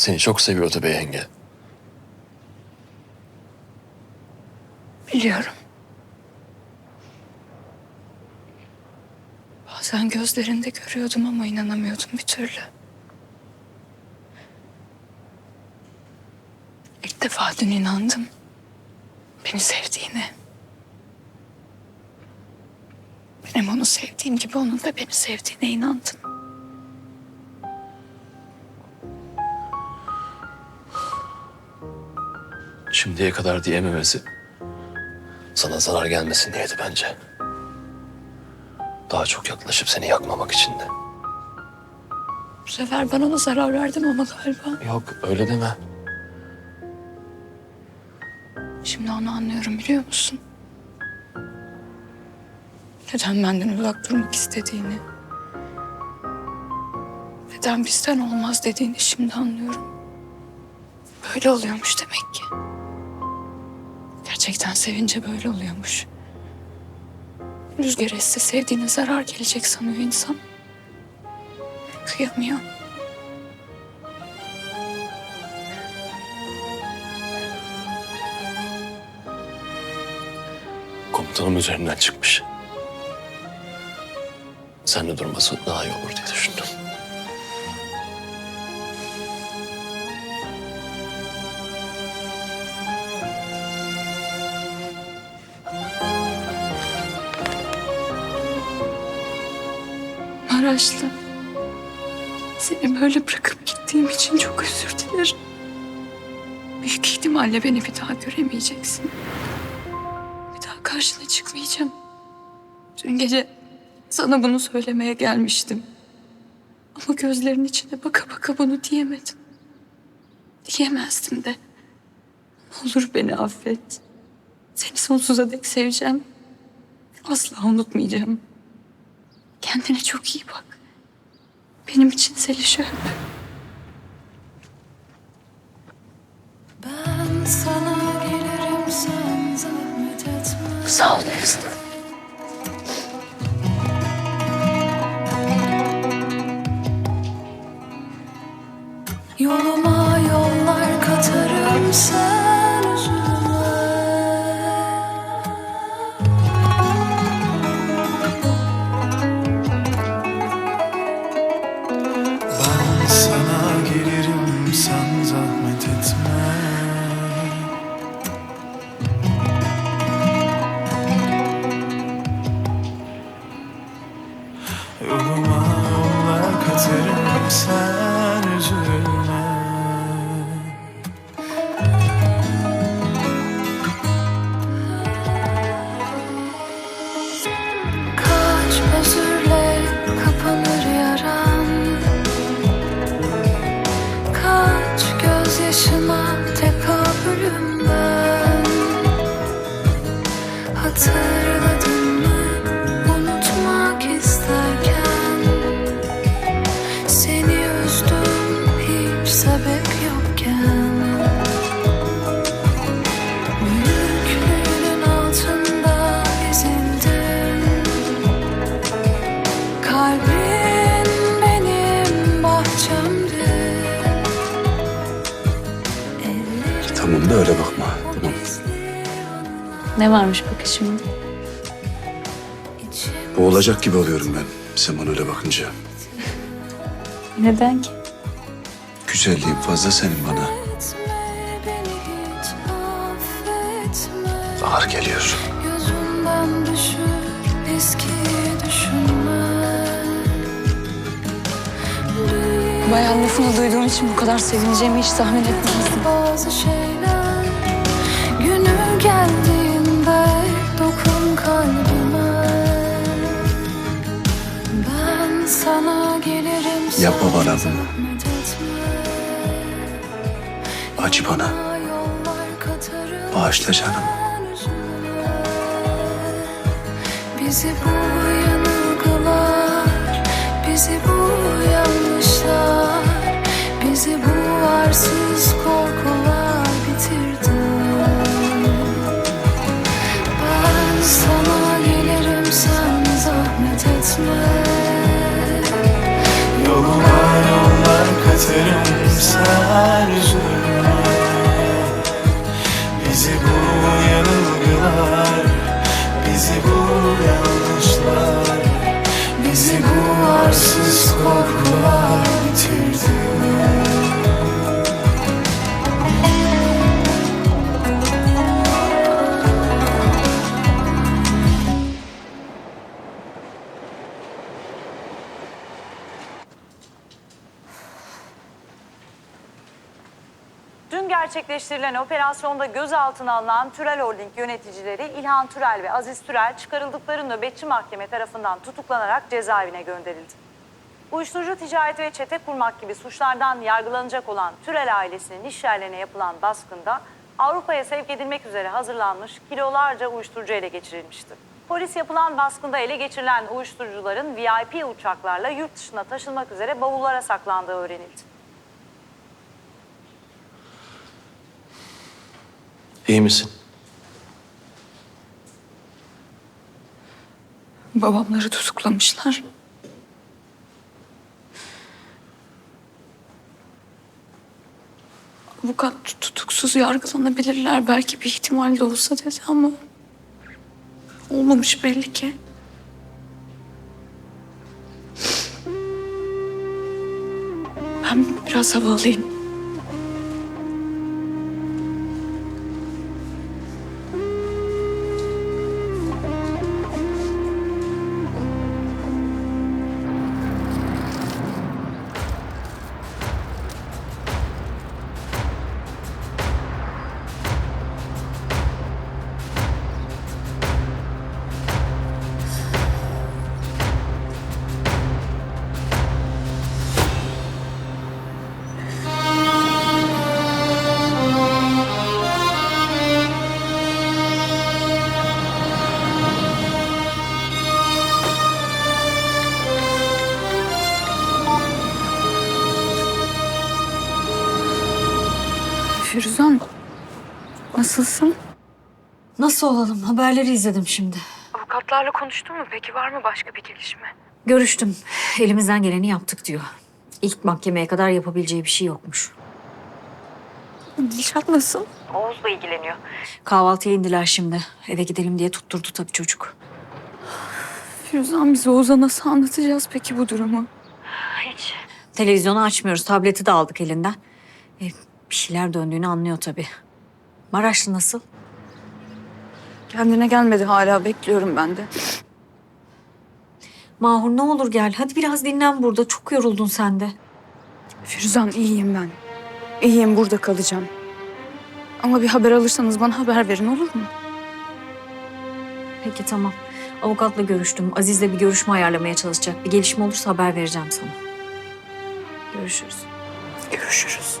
Seni çok seviyordu be yenge. Biliyorum. Bazen gözlerinde görüyordum ama inanamıyordum bir türlü. İlk defa dün inandım. Beni sevdiğine. Benim onu sevdiğim gibi onun da beni sevdiğine inandım. Şimdiye kadar diyememesi sana zarar gelmesin diyeydi bence. Daha çok yaklaşıp seni yakmamak için de. Bu sefer ben ona zarar verdim ama galiba. Yok öyle deme. Şimdi onu anlıyorum biliyor musun? Neden benden uzak durmak istediğini. Neden bizden olmaz dediğini şimdi anlıyorum. Böyle oluyormuş demek ki. Gerçekten sevince böyle oluyormuş. Rüzgar esse sevdiğine zarar gelecek sanıyor insan. Kıyamıyor. Komutanım üzerinden çıkmış. Sen de durması daha iyi olur diye düşündüm. Maraşlı. Seni böyle bırakıp gittiğim için çok özür dilerim. Büyük ihtimalle beni bir daha göremeyeceksin. Bir daha karşına çıkmayacağım. Dün gece sana bunu söylemeye gelmiştim. Ama gözlerin içine baka baka bunu diyemedim. Diyemezdim de. Olur beni affet. Seni sonsuza dek seveceğim. Asla unutmayacağım. Kendine çok iyi bak. Benim için Zeliş'i öp. Ben sana gelirim sen zahmet etme Sağ ol Nesli. Yoluma yollar katarım sen yollar katarım sen üzülme Ne varmış bakışımda? Bu olacak gibi oluyorum ben. Sen bana öyle bakınca. Neden ki? Güzelliğin fazla senin bana. Ağır geliyor. Gözümden düşür düşünme Bayan lafını duyduğum için bu kadar sevineceğimi hiç tahmin etmezdim. Bazı şeyler günü geldiğinde Yapma bana bunu. Acı bana. Bağışla canım. Bizi bu yanılgılar, bizi bu yanlışlar, sarsa gerçekleştirilen operasyonda gözaltına alınan Türel Holding yöneticileri İlhan Türel ve Aziz Türel çıkarıldıkları nöbetçi mahkeme tarafından tutuklanarak cezaevine gönderildi. Uyuşturucu ticareti ve çete kurmak gibi suçlardan yargılanacak olan Türel ailesinin iş yerlerine yapılan baskında Avrupa'ya sevk edilmek üzere hazırlanmış kilolarca uyuşturucu ele geçirilmişti. Polis yapılan baskında ele geçirilen uyuşturucuların VIP uçaklarla yurt dışına taşınmak üzere bavullara saklandığı öğrenildi. İyi misin? Babamları tutuklamışlar. Avukat tut- tutuksuz yargılanabilirler belki bir ihtimal de olsa dedi ama olmamış belli ki. Ben biraz hava alayım. Nasılsın? Nasıl olalım? Haberleri izledim şimdi. Avukatlarla konuştun mu peki? Var mı başka bir gelişme? Görüştüm. Elimizden geleni yaptık diyor. İlk mahkemeye kadar yapabileceği bir şey yokmuş. Dilşat nasıl? Oğuz'la ilgileniyor. Kahvaltıya indiler şimdi. Eve gidelim diye tutturdu tabii çocuk. Firuzan biz Oğuz'a nasıl anlatacağız peki bu durumu? Hiç. Televizyonu açmıyoruz. Tableti de aldık elinden. E, bir şeyler döndüğünü anlıyor tabii. Maraşlı nasıl? Kendine gelmedi hala bekliyorum ben de. Mahur ne olur gel. Hadi biraz dinlen burada. Çok yoruldun sen de. Firuzan iyiyim ben. İyiyim burada kalacağım. Ama bir haber alırsanız bana haber verin olur mu? Peki tamam. Avukatla görüştüm. Aziz'le bir görüşme ayarlamaya çalışacak. Bir gelişme olursa haber vereceğim sana. Görüşürüz. Görüşürüz.